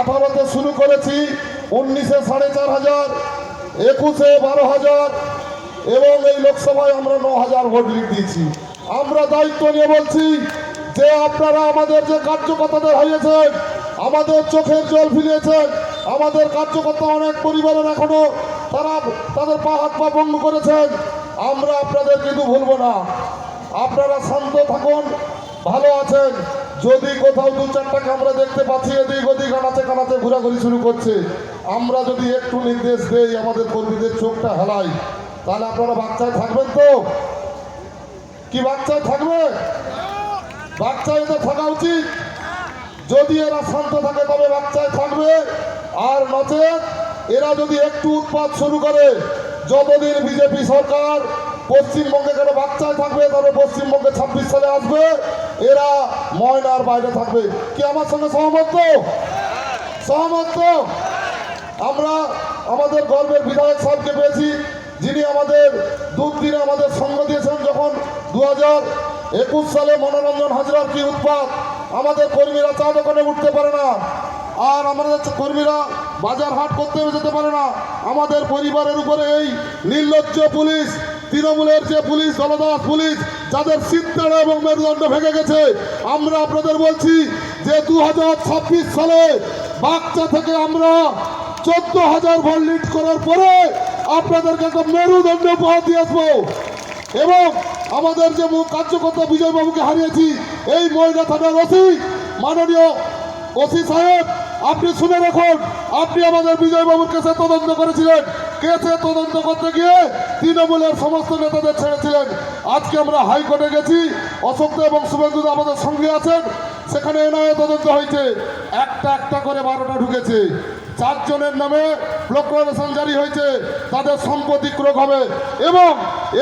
আঠারোতে শুরু করেছি, উনিশে সাড়ে চার হাজার, একুশে বারো হাজার, এবং এই লোকসভায় আমরা ন হাজার ভোট লিড দিয়েছি। আমরা দায়িত্ব নিয়ে বলছি যে আপনারা আমাদের যে কার্যকর্তাদের হারিয়েছেন, আমাদের চোখের জল ফিরিয়েছেন, আমাদের কার্যকর্তা অনেক পরিবারের এখনও তারা তাদের পা হাত পা বন্ধ করেছেন, আমরা আপনাদের কিন্তু ভুলবো না। আপনারা শান্ত থাকুন, ভালো আছেন। যদি কোথাও দু চারটাকে আমরা দেখতে পাচ্ছি, এদিক ওদিক আনাচে কানাচে ঘোরাঘুরি শুরু করছে। আমরা যদি একটু নির্দেশ দেই, আমাদের কর্মীদের চোখটা হেলাই। তাহলে আপনারা বাচ্চায় থাকবেন তো? কি বাচ্চায় থাকবে? বাচ্চায় তো থাকা উচিত। যদি এরা শান্ত থাকে, তবে বাচ্চায় থাকবে। আর নচেত এরা যদি একটু উৎপাত শুরু করে, যতদিন বিজেপি সরকার পশ্চিমবঙ্গে কেন বাচ্চায় থাকবে তবে পশ্চিমবঙ্গে ছাব্বিশ সালে আসবে এরা ময়নার বাইরে থাকবে কি আমার সঙ্গে সহমত? সহমত? আমরা আমাদের গর্বের বিধায়ক সাহেবকে পেয়েছি, যিনি আমাদের দুদিনে আমাদের সঙ্গ দিয়েছেন যখন দু একুশ সালে মনোরঞ্জন হাজরার কি উৎপাত, আমাদের কর্মীরা চা দোকানে উঠতে পারে না আর আমাদের কর্মীরা বাজার হাট করতেও যেতে পারে না আমাদের পরিবারের উপরে এই নির্লজ্জ পুলিশ তৃণমূলের যে পুলিশ দলদাস পুলিশ, যাদের সিদ্ধারা এবং মেরুদণ্ড ভেঙে গেছে, আমরা আপনাদের বলছি যে দু হাজার ছাব্বিশ সালে বাচ্চা থেকে আমরা চোদ্দ হাজার ভোট লিড করার পরে আপনাদেরকে একটা মেরুদণ্ড উপহার দিয়ে আসব। এবং আমাদের যে কার্যকর্তা বিজয়বাবুকে হারিয়েছি, এই মহিলা থানার ওসি, মাননীয় ওসি সাহেব, আপনি শুনে রাখুন, আপনি আমাদের বিজয়বাবুর কাছে তদন্ত করেছিলেন। কেসে তদন্ত করতে গিয়ে তৃণমূলের সমস্ত নেতাদের ছেড়েছিলেন। আজকে আমরা হাইকোর্টে গেছি, অশোক এবং শুভেন্দু আমাদের সঙ্গে আছেন। সেখানে এনআইএ তদন্ত হয়েছে। একটা একটা করে বারোটা ঢুকেছে। চারজনের নামে প্রোক্লামেশন জারি হয়েছে। তাদের সম্পত্তি ক্রোক হবে। এবং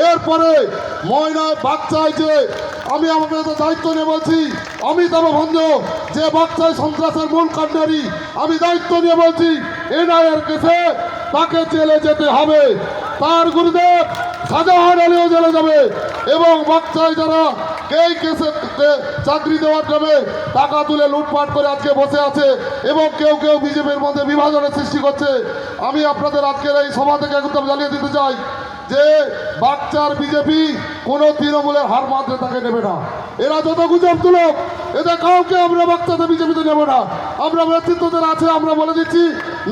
এরপরে ময়না বাচ্চায় যে, আমি আমাদের দায়িত্ব নিয়ে বলছি, অমিতাভ ভঞ্জ যে বাচ্চায় সন্ত্রাসের মূল কান্ডারি আমি দায়িত্ব নিয়ে বলছি এনআইএর কেসে তাকে জেলে যেতে হবে। তার গুরুদেব শাহজাহান আলীও জেলে যাবে এবং বাচ্চায় যারা এই কেসে চাকরি দেওয়ার নামে টাকা তুলে লুটপাট করে আজকে বসে আছে এবং কেউ কেউ বিজেপির মধ্যে বিভাজনের সৃষ্টি করছে, আমি আপনাদের আজকের এই সভা থেকে একদম জানিয়ে দিতে চাই যে বাচ্চার বিজেপি কোনো তৃণমূলের হার মাত্রে তাকে নেবে না। এরা যত গুজব তুলক এদের কাউকে আমরা বাচ্চাতে বিজেপিতে নেব না। আমরা নেতৃত্বদের আছে, আমরা বলে দিচ্ছি,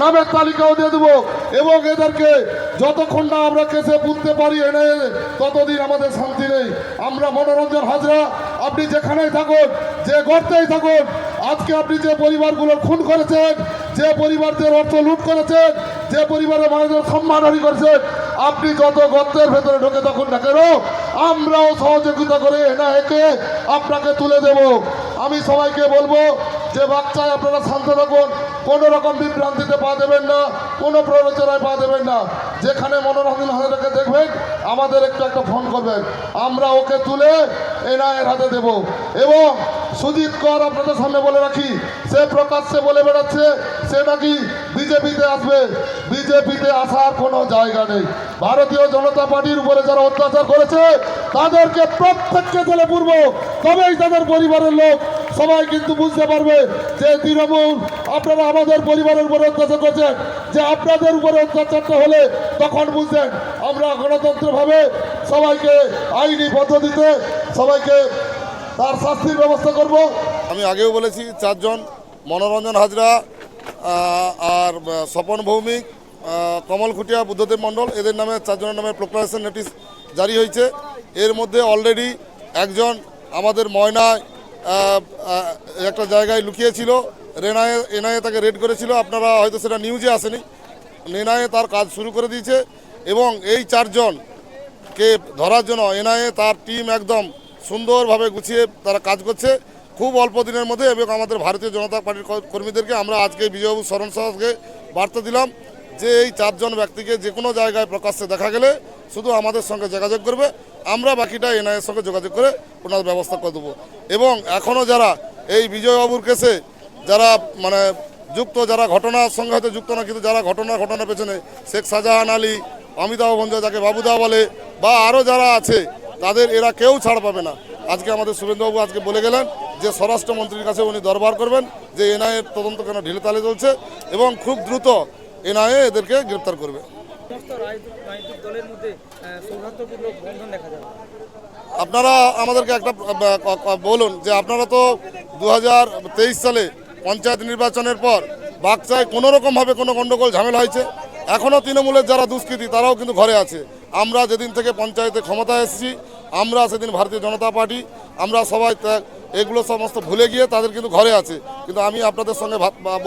নামের তালিকাও দিয়ে দেবো এবং এদেরকে যতক্ষণ না আমরা কেসে বুঝতে পারি এনে, ততদিন আমাদের শান্তি নেই। আমরা মনোরঞ্জন হাজরা, আপনি যেখানেই থাকুন, যে গর্তেই থাকুন, আজকে আপনি যে পরিবারগুলো খুন করেছেন, যে পরিবারদের অর্থ লুট করেছেন, যে পরিবারের মানুষের সম্মান সম্মানহানি করেছেন আপনি যত গর্তের ভেতরে ঢোকে তখন না কেন, আমরাও সহযোগিতা করে এনা একে আপনাকে তুলে দেব। আমি সবাইকে বলব, যে বাচ্চায় আপনারা শান্ত থাকুন, কোনো রকম বিভ্রান্তিতে পা দেবেন না, কোনো প্ররোচনায় পা দেবেন না। যেখানে মনোরঞ্জন হাজারকে দেখবেন, আমাদের একটু একটা ফোন করবেন। আমরা ওকে তুলে এনআইয়ের হাতে দেব। এবং সুজিত কর আপনাদের সামনে বলে রাখি, সে প্রকাশ্যে বলে বেড়াচ্ছে, সে নাকি বিজেপিতে আসবে। বিজেপিতে আসার কোনো জায়গা নেই। ভারতীয় জনতা পার্টির উপরে যারা অত্যাচার করেছে, তাদেরকে প্রত্যেককে জেলে পূর্ব। তবেই তাদের পরিবারের লোক সবাই কিন্তু বুঝতে পারবে যে তৃণমূল আপনারা আমাদের পরিবারের উপরে অত্যাচার করছেন। যে আপনাদের উপরে অত্যাচারটা হলে তখন বুঝছেন আমরা গণতন্ত্রভাবে সবাইকে আইনি পদ্ধতিতে সবাইকে তার শাস্তির ব্যবস্থা করব। আমি আগেও বলেছি, চারজন মনোরঞ্জন হাজরা আর স্বপন ভৌমিক কমল খুটিয়া বুদ্ধদেব মণ্ডল, এদের নামে, চারজনের নামে প্রোক্লামেশন নোটিশ জারি হয়েছে। এর মধ্যে অলরেডি একজন আমাদের ময়নায় একটা জায়গায় লুকিয়েছিল। রেনায়ে এনআইএ তাকে রেড করেছিল। আপনারা হয়তো সেটা নিউজে আসেনি। এনআইএ তার কাজ শুরু করে দিয়েছে এবং এই চারজনকে ধরার জন্য এনআইএ তার টিম একদম সুন্দরভাবে গুছিয়ে তারা কাজ করছে। খুব অল্প দিনের মধ্যে এবং আমাদের ভারতীয় জনতা পার্টির কর্মীদেরকে আমরা আজকে বিজয়বাবু স্মরণ সভাকে বার্তা দিলাম যে এই চারজন ব্যক্তিকে যে কোনো জায়গায় প্রকাশ্যে দেখা গেলে শুধু আমাদের সঙ্গে যোগাযোগ করবে, আমরা বাকিটা এনআইএর সঙ্গে যোগাযোগ করে ওনার ব্যবস্থা করে দেবো। এবং এখনও যারা এই বিজয়বাবুর কেসে যারা মানে যুক্ত, যারা ঘটনার সঙ্গে হয়তো যুক্ত না, কিন্তু যারা ঘটনা, ঘটনার পেছনে শেখ শাহজাহান আলী, অমিতাভ ভঞ্জ যাকে বাবুদা বলে, বা আরও যারা আছে, তাদের এরা কেউ ছাড় পাবে না। আজকে আমাদের শুভেন্দুবাবু আজকে বলে গেলেন যে স্বরাষ্ট্রমন্ত্রীর কাছে উনি দরবার করবেন যে এনআইএর তদন্ত কেন ঢিলে তালে চলছে এবং খুব দ্রুত এনআইএ এদেরকে গ্রেপ্তার করবে। আপনারা আমাদেরকে একটা বলুন যে আপনারা তো দু হাজার তেইশ সালে পঞ্চায়েত নির্বাচনের পর বাগচায় কোনো রকমভাবে কোনো গণ্ডগোল ঝামেলা হয়েছে। এখনও তৃণমূলের যারা দুষ্কৃতী তারাও কিন্তু ঘরে আছে। আমরা যেদিন থেকে পঞ্চায়েতে ক্ষমতায় এসেছি আমরা সেদিন ভারতীয় জনতা পার্টি, আমরা সবাই এগুলো সমস্ত ভুলে গিয়ে তাদের কিন্তু ঘরে আছে। কিন্তু আমি আপনাদের সঙ্গে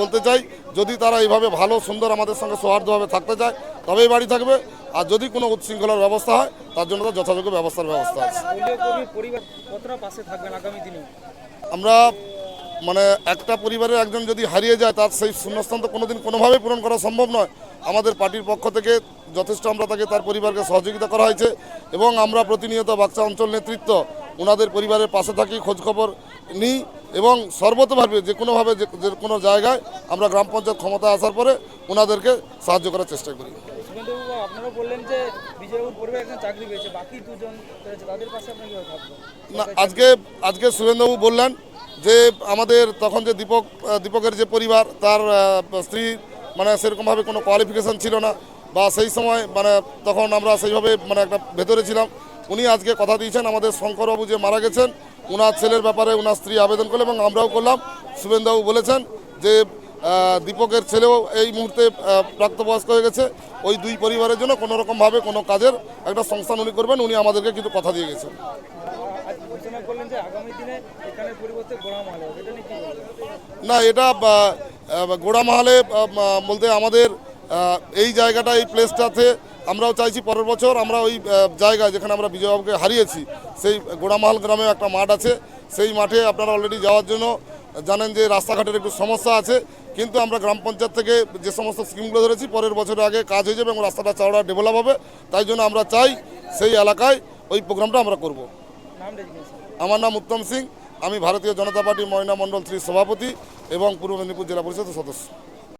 বলতে চাই, যদি তারা এইভাবে ভালো, সুন্দর আমাদের সঙ্গে সৌহার্দ্যভাবে থাকতে চায়, তবেই বাড়ি থাকবে। আর যদি কোনো উচ্ছৃঙ্খলার ব্যবস্থা হয়, তার জন্য তো যথাযোগ্য ব্যবস্থার ব্যবস্থা আছে। আমরা মানে একটা পরিবারের একজন যদি হারিয়ে যায়, তার সেই শূন্যস্থান তো কোনোদিন কোনোভাবেই পূরণ করা সম্ভব নয়। আমাদের পার্টির পক্ষ থেকে যথেষ্ট আমরা তাকে তার পরিবারকে সহযোগিতা করা হয়েছে এবং আমরা প্রতিনিয়ত বাক্সা অঞ্চল নেতৃত্ব ওনাদের পরিবারের পাশে থাকি খোঁজখবর নিই এবং সর্বতভাবে যে কোনোভাবে যে যে কোনো জায়গায় আমরা গ্রাম পঞ্চায়েত ক্ষমতা আসার পরে ওনাদেরকে সাহায্য করার চেষ্টা করি। আপনারা বললেন যে বিজয়বাবুর পরিবার একজন চাকরি পেয়েছে বাকি দুজন তাদের পাশে আপনি কীভাবে থাকবেন? না আজকে আজকে সুরেন্দ্রবাবু বললেন যে আমাদের তখন যে দীপক দীপকের যে পরিবার তার স্ত্রী মানে সেরকমভাবে কোনো কোয়ালিফিকেশন ছিল না। বা সেই সময় মানে তখন আমরা সেইভাবে মানে একটা ভেতরে ছিলাম। উনি আজকে কথা দিয়েছেন, আমাদের শঙ্করবাবু যে মারা গেছেন ওনার ছেলের ব্যাপারে ওনার স্ত্রী আবেদন করলেন এবং আমরাও করলাম। শুভেন্দুবাবু বলেছেন যে দীপকের ছেলেও এই মুহূর্তে প্রাপ্তবয়স্ক হয়ে গেছে। ওই দুই পরিবারের জন্য কোনো রকমভাবে কোনো কাজের একটা সংস্থান উনি করবেন, উনি আমাদেরকে কিন্তু কথা দিয়ে গেছেন। গোড়া হবে, এটা নিয়ে কি না, এটা বলতে আমাদের এই জায়গাটা, এই প্লেসটাতে আমরাও চাইছি পরের বছর আমরা ওই জায়গায় যেখানে আমরা বিজয়বাবুকে হারিয়েছি, সেই গোড়ামাহাল গ্রামে একটা মাঠ আছে। সেই মাঠে আপনারা অলরেডি যাওয়ার জন্য জানেন যে রাস্তাঘাটের একটু সমস্যা আছে, কিন্তু আমরা গ্রাম পঞ্চায়েত থেকে যে সমস্ত স্কিমগুলো ধরেছি, পরের বছরের আগে কাজ হয়ে যাবে এবং রাস্তাটা চওড়া ডেভেলপ হবে। তাই জন্য আমরা চাই সেই এলাকায় ওই প্রোগ্রামটা আমরা করব। আমার নাম উত্তম সিং, আমি ভারতীয় জনতা পার্টি ময়না মণ্ডল থ্রি সভাপতি এবং পূর্ব মেদিনীপুর জেলা পরিষদের সদস্য।